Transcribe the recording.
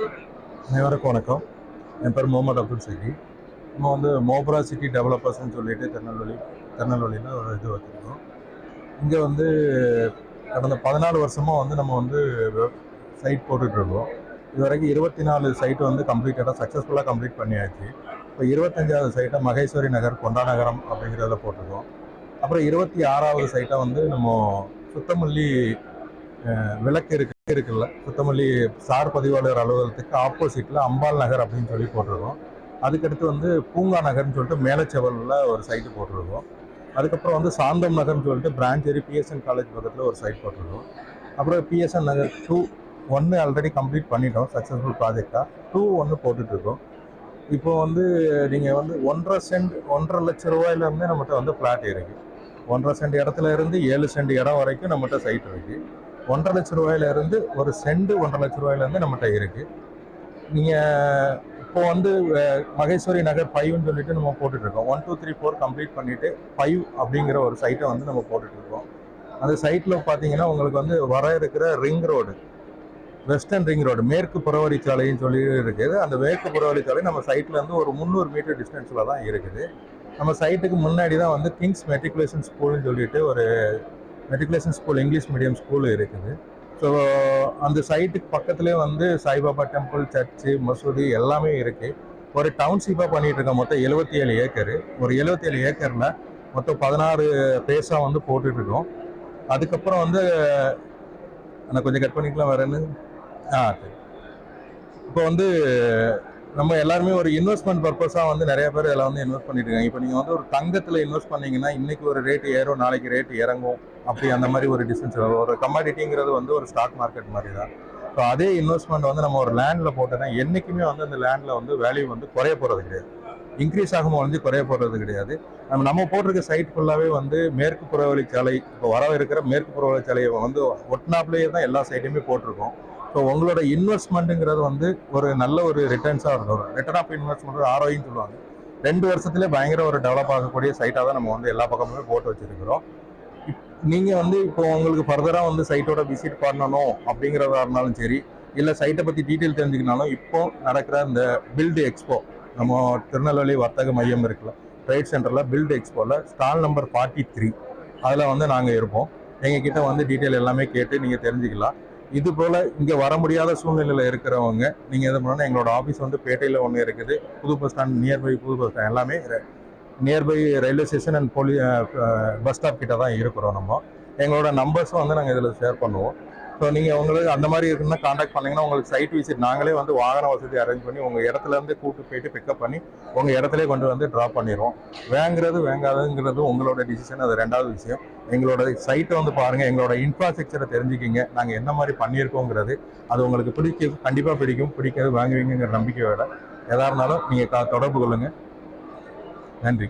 அனைவருக்கும் வணக்கம். என் பேர் முகமது அப்துல் சகி. நம்ம வந்து மோப்ரா சிட்டி டெவலப்பர்ஸ்ன்னு சொல்லிட்டு திருநெல்வேலி திருநெல்வேலியில் ஒரு இது வச்சுருக்கோம். இங்கே வந்து கடந்த பதினாலு வருஷமாக வந்து நம்ம வந்து சைட் போட்டுட்ருக்கோம் இது வரைக்கும் இருபத்தி நாலு சைட்டு வந்து கம்ப்ளீட்டடாக சக்ஸஸ்ஃபுல்லாக கம்ப்ளீட் பண்ணியாச்சு. இப்போ இருபத்தஞ்சாவது சைட்டை மகேஸ்வரி நகர் கொண்டா நகரம் போட்டிருக்கோம். அப்புறம் இருபத்தி ஆறாவது சைட்டை வந்து நம்ம சுத்தமல்லி விளக்கு இருக்கு இருக்குல்ல. சுத்தமல்லி சார் பதிவாளர் அலுவலகத்துக்கு ஆப்போசிட்டில் அம்பாள் நகர் அப்படின்னு சொல்லி போட்டிருக்கோம். அதுக்கடுத்து வந்து பூங்கா நகர்னு சொல்லிட்டு மேலச்செவலில் ஒரு சைட்டு போட்டிருக்கோம். அதுக்கப்புறம் வந்து சாந்தம் நகர்னு சொல்லிட்டு பிரான்ச்சேரி பிஎஸ்என் காலேஜ் பக்கத்தில் ஒரு சைட் போட்டிருக்கோம். அப்புறம் பிஎஸ்என் நகர் டூ ஒன்று ஆல்ரெடி கம்ப்ளீட் பண்ணிட்டோம் சக்ஸஸ்ஃபுல் ப்ராஜெக்டாக டூ ஒன்று போட்டுட்ருக்கோம் இப்போ வந்து நீங்கள் வந்து ஒன்றரை சென்ட் ஒன்றரை லட்ச ரூபாயிலேருந்தே நம்மகிட்ட வந்து ஃப்ளாட் இருக்குது ஒன்றரை சென்ட் இடத்துல இருந்து ஏழு சென்ட் இடம் வரைக்கும் நம்மகிட்ட சைட் இருக்குது ஒன்றரை லட்ச ரூபாயிலேருந்து ஒரு செண்டு ஒன்றரை லட்ச ரூபாயிலேருந்து நம்மகிட்ட இருக்குது நீங்கள் இப்போ வந்து மகேஸ்வரி நகர் ஃபைவ்னு சொல்லிட்டு நம்ம போட்டுட்ருக்கோம். One two three four complete பண்ணிவிட்டு ஃபைவ் அப்படிங்கிற ஒரு சைட்டை வந்து நம்ம போட்டுட்ருக்கோம். அந்த சைட்டில் பார்த்தீங்கன்னா உங்களுக்கு வந்து வர இருக்கிற ring road western ring road மேற்கு புறவரி சாலைன்னு சொல்லி இருக்குது. அந்த மேற்கு புறவரி சாலை நம்ம சைட்லேருந்து ஒரு முந்நூறு மீட்டர் டிஸ்டன்ஸில் தான் இருக்குது. நம்ம சைட்டுக்கு முன்னாடி தான் வந்து கிங்ஸ் மெட்ரிகுலேஷன் ஸ்கூல்னு சொல்லிட்டு ஒரு matriculation school English medium school இருக்குது. ஸோ அந்த சைட்டுக்கு பக்கத்துலேயே வந்து சாய்பாபா டெம்பிள் சர்ச்சு மசூதி எல்லாமே இருக்குது ஒரு டவுன்ஷிப்பாக பண்ணிகிட்டு இருக்க மொத்தம் எழுபத்தி ஏழு ஏக்கரு. ஒரு எழுபத்தி ஏழு ஏக்கரில் மொத்தம் பதினாறு பேஸாக வந்து போட்டுட்ருக்கோம். அதுக்கப்புறம் வந்து நான் கொஞ்சம் கட் பண்ணிக்கலாம் வரேன்னு ஆ சரி. இப்போ வந்து நம்ம எல்லாருமே ஒரு இன்வெஸ்ட்மெண்ட் பர்பஸாக வந்து நிறைய பேர் இதில் வந்து இன்வெஸ்ட் பண்ணிட்டு இருக்காங்க இப்போ நீங்கள் வந்து ஒரு தங்கத்தில் இன்வெஸ்ட் பண்ணீங்கன்னா இன்னைக்கு ஒரு ரேட்டு ஏறும் நாளைக்கு ரேட்டு இறங்கும். அப்படி அந்த மாதிரி ஒரு டிஸ்டன்ஸ் ஒரு கமாடிட்டிங்கிறது வந்து ஒரு ஸ்டாக் மார்க்கெட் மாதிரி தான் ஸோ அதே இன்வெஸ்ட்மெண்ட் வந்து நம்ம ஒரு லேண்டில் போட்டோன்னா என்றைக்குமே வந்து அந்த லேண்டில் வந்து வேல்யூ வந்து குறைய போகிறது கிடையாது. இன்க்ரீஸ் ஆகும் வந்து குறைய போகிறது கிடையாது. நம்ம நம்ம போட்டிருக்க சைட் ஃபுல்லாகவே வந்து மேற்கு புறவழி சாலை இப்போ வர இருக்கிற மேற்கு புறவழி சாலையை வந்து ஒட்டினாப்லேயே தான் எல்லா சைட்டையுமே போட்டிருக்கோம். ஸோ உங்களோட இன்வெஸ்ட்மெண்ட்டுங்கிறது வந்து ஒரு நல்ல ஒரு ரிட்டர்ன்ஸாக இருக்கும். ரிட்டர்ன் ஆஃப் இன்வெஸ்ட்மெண்ட் ஆர்ஓன்னு சொல்லுவாங்க. ரெண்டு வருஷத்துலேயே பயங்கர ஒரு டெவலப் ஆகக்கூடிய சைட்டாக தான் நம்ம வந்து எல்லா பக்கமுமே போட்டு வச்சிருக்கிறோம். நீங்கள் வந்து இப்போ உங்களுக்கு ஃபர்தராக வந்து சைட்டோட விசிட் பண்ணணும் அப்படிங்கிறதா இருந்தாலும் சரி இல்லை சைட்டை பற்றி டீட்டெயில் தெரிஞ்சுக்கினாலும் இப்போ நடக்கிற இந்த பில்டு எக்ஸ்போ நம்ம திருநெல்வேலி வர்த்தக மையம் இருக்குல்ல ட்ரேட் சென்டரில் பில்டு எக்ஸ்போவில் ஸ்டால் நம்பர் ஃபார்ட்டி த்ரீ அதில் வந்து நாங்கள் இருப்போம். எங்ககிட்ட வந்து டீட்டெயில் எல்லாமே கேட்டு நீங்கள் தெரிஞ்சுக்கலாம். இது போல் இங்கே வர முடியாத சூழ்நிலையில் இருக்கிறவங்க நீங்கள் எது பண்ணணும் எங்களோட ஆஃபீஸ் வந்து பேட்டையில் ஒன்று இருக்குது புது பஸ் ஸ்டாண்ட் நியர்பை புது பஸ் ஸ்டாண்ட் எல்லாமே நியர்பை ரயில்வே ஸ்டேஷன் அண்ட் போலி பஸ் ஸ்டாப் கிட்ட தான் இருக்கிறோம் நம்ம. எங்களோட நம்பர்ஸும் வந்து நாங்கள் இதில் ஷேர் பண்ணுவோம். ஸோ நீங்கள் உங்களுக்கு அந்த மாதிரி இருக்குன்னா காண்டாக்ட் பண்ணீங்கன்னா உங்களுக்கு சைட் விசிட் நாங்களே வந்து வாகன வசதி அரேஞ்ச் பண்ணி உங்கள் இடத்துலேருந்து கூப்பிட்டு போயிட்டு பிக்கப் பண்ணி உங்கள் இடத்துல கொண்டு வந்து ட்ராப் பண்ணிடுவோம் வேங்குறது வேங்காதுங்கிறது உங்களோட டிசிஷன் அது ரெண்டாவது விஷயம். எங்களோட சைட்டை வந்து பாருங்கள் எங்களோட இன்ஃப்ராஸ்ட்ரக்சரை தெரிஞ்சுக்கிங்க. நாங்கள் என்ன மாதிரி பண்ணியிருக்கோங்கிறது அது உங்களுக்கு பிடிக்கும் கண்டிப்பாக பிடிக்கும். பிடிக்காது வாங்குவீங்கிற நம்பிக்கையோட. எதா இருந்தாலும் நீங்கள் தொடர்பு கொள்ளுங்கள் நன்றி.